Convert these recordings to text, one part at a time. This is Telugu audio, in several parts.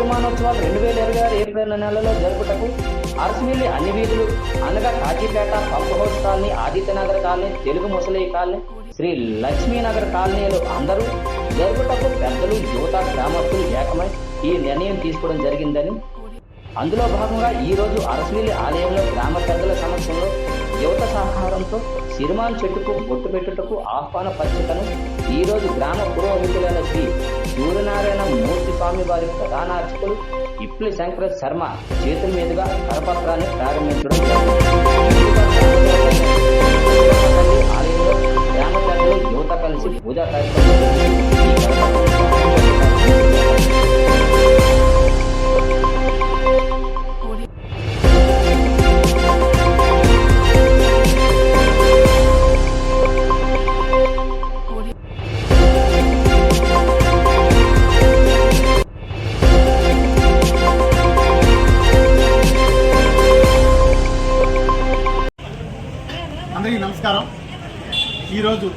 అరసమిల్లిలో రెండు వేల ఇరవై ఆరు ఏప్రిల్ నెలలో జరుపుటకు అరసిమిల్లి అన్ని వీధులు అనగా Kazipet pump house colony Adityanagar colony Telugu ముసలి కాలనీ శ్రీ లక్ష్మీనగర్ కాలనీలు అందరూ జరుపుటకు పెద్దలు యువత గ్రామస్తులు ఏకమై ఈ నిర్ణయం తీసుకోవడం జరిగిందని. అందులో భాగంగా ఈరోజు అరసిమిల్లి ఆలయంలో గ్రామ పెద్దల సమక్షంలో యువత సహకారంతో సిరిమాన్ చెట్టుకు బొట్టు పెట్టుటకు ఆహ్వాన పత్రికను ఈ రోజు గ్రామ పురోహితులైన శ్రీ సూర్యనారాయణ మూర్తి స్వామి వారి ప్రధాన అర్చకులు ఇప్లి శంకర శర్మ చేతుల మీదుగా కరపత్రాన్ని ప్రారంభించడం ఆలయంలో యువత కలిసి పూజా కార్యక్రమం అందరికీ నమస్కారం. ఈరోజు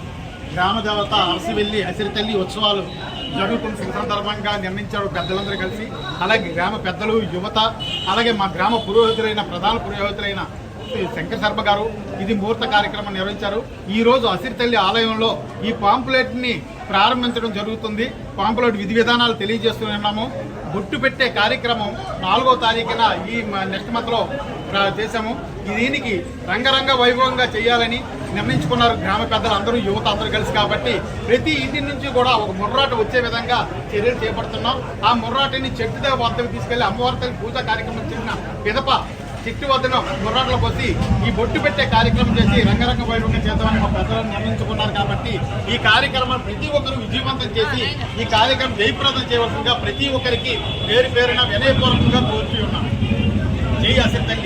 గ్రామ దేవత అరసివెల్లి అసిరితల్లి ఉత్సవాలు జరుగుతున్న సందర్భంగా నిర్ణయించారు పెద్దలందరూ కలిసి. అలాగే గ్రామ పెద్దలు యువత అలాగే మా గ్రామ పురోహితులైన ప్రధాన పురోహితులైన శ్రీ శంకర శర్మ గారు ఇది ముహూర్త కార్యక్రమం నిర్వహించారు. ఈ రోజు అసిరితల్లి ఆలయంలో ఈ పాంపులెట్ని ప్రారంభించడం జరుగుతుంది. పాంపులెట్ విధి విధానాలు తెలియజేస్తున్నాము బొట్టు పెట్టే కార్యక్రమం నాలుగో తారీఖున ఈ నెక్స్ట్ మంత్లో చేశాము దీనికి రంగరంగ వైభవంగా చేయాలని నిర్ణయించుకున్నారు గ్రామ పెద్దలు అందరూ యువత అందరూ కలిసి కాబట్టి ప్రతి ఇంటి నుంచి కూడా ఒక ముర్రాట వచ్చే విధంగా చర్యలు చేపడుతున్నాం. ఆ ముర్రాటిని చెట్టు వద్దకు తీసుకెళ్ళి అమ్మవారి పూజ కార్యక్రమం చేసిన పిదప చెట్టు వద్దన ముర్రాటలో వచ్చి ఈ బొట్టు పెట్టే కార్యక్రమం చేసి రంగరంగ వైభవంగా చేద్దామని మా పెద్దలను నిర్ణయించుకున్నారు కాబట్టి ఈ కార్యక్రమం ప్రతి ఒక్కరు విజయవంతం చేసి ఈ కార్యక్రమం జయప్రదం చేయవలసిందిగా ప్రతి ఒక్కరికి పేరు పేరున వినయపూర్వకంగా కోరుతూ ఉన్నాం যেই আছে তাই